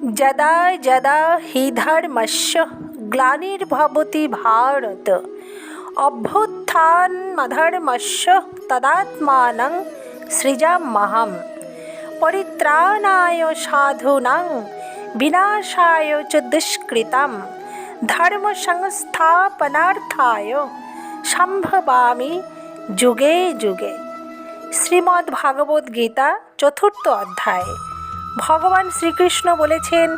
যদা যদা হি ধর্মস্য গ্লানির্ভবতি ভারত অভ্যুত্থানমধর্মস্য তদাত্মানং সৃজাম্যহম পরিত্রাণায় সাধূনাং বিনাশায় চ দুষ্কৃতম ধর্ম সংস্থাপনার্থায় সম্ভবামি যুগে যুগে শ্রীমদ্ ভাগবত গীতা চতুর্থ অধ্যায় ভগবান শ্রীকৃষ্ণ বলেছেন,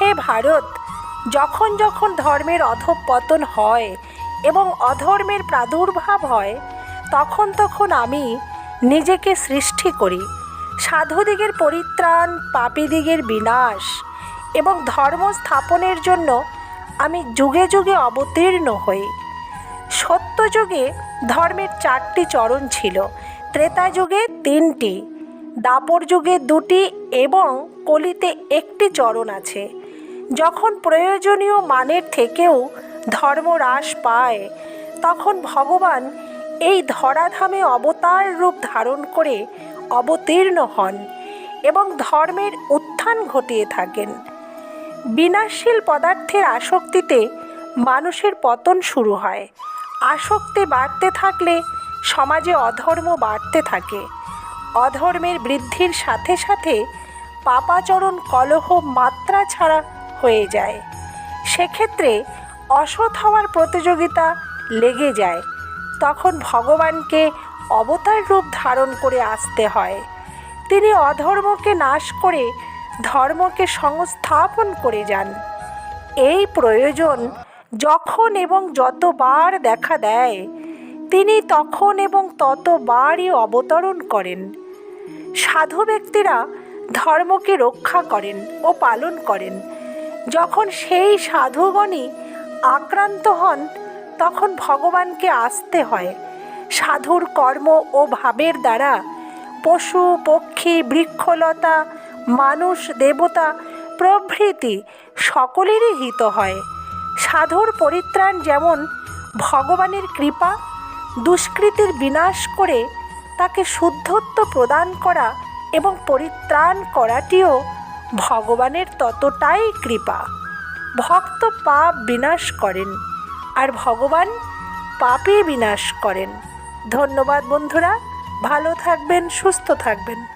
হে ভারত, যখন যখন ধর্মের অধঃপতন হয় এবং অধর্মের প্রাদুর্ভাব হয়, তখন তখন আমি নিজেকে সৃষ্টি করি। সাধুদিগের পরিত্রাণ, পাপীদিগের বিনাশ এবং ধর্ম স্থাপনের জন্য আমি যুগে যুগে অবতীর্ণ হই। সত্যযুগে ধর্মের চারটি চরণ ছিল ত্রেতা যুগে তিনটি। দাপর যুগে দুটি এবং কলিতে একটি চরণ আছে। যখন প্রয়োজনীয় মানের থেকেও ধর্ম হ্রাস পায়, তখন ভগবান এই ধরাধামে অবতার রূপ ধারণ করে অবতীর্ণ হন এবং ধর্মের উত্থান ঘটিয়ে থাকেন। বিনাশশীল পদার্থের আসক্তিতে মানুষের পতন শুরু হয়। আসক্তি বাড়তে থাকলে সমাজে অধর্ম বাড়তে থাকে। অধর্মের বৃদ্ধির সাথে সাথে পাপাচরণ কলহ মাত্রা ছাড়া হয়ে যায়। সেক্ষেত্রে অসৎ হওয়ার প্রতিযোগিতা লেগে যায়। তখন ভগবানকে অবতার রূপ ধারণ করে আসতে হয়। তিনি অধর্মকে নাশ করে ধর্মকে সংস্থাপন করে যান। এই প্রয়োজন যখন এবং যতবার দেখা দেয়, তিনি তখন এবং ততবারই অবতরণ করেন। সাধু ব্যক্তিরা ধর্মকে রক্ষা করেন ও পালন করেন। যখন সেই সাধুগণই আক্রান্ত হন, তখন ভগবানকে আসতে হয়। সাধুর কর্ম ও ভাবের দ্বারা পশু, পক্ষী, বৃক্ষলতা, মানুষ, দেবতা প্রভৃতি সকলেরই হিত হয়। সাধুর পরিত্রাণ যেমন ভগবানের কৃপা, দুষ্কৃতির বিনাশ করে তাকে শুদ্ধত্ব প্রদান করা এবং পরিত্রাণ করাটিও ভগবানের ততটাই কৃপা। ভক্ত পাপ বিনাশ করেন আর ভগবান পাপে বিনাশ করেন। ধন্যবাদ বন্ধুরা, ভালো থাকবেন, সুস্থ থাকবেন।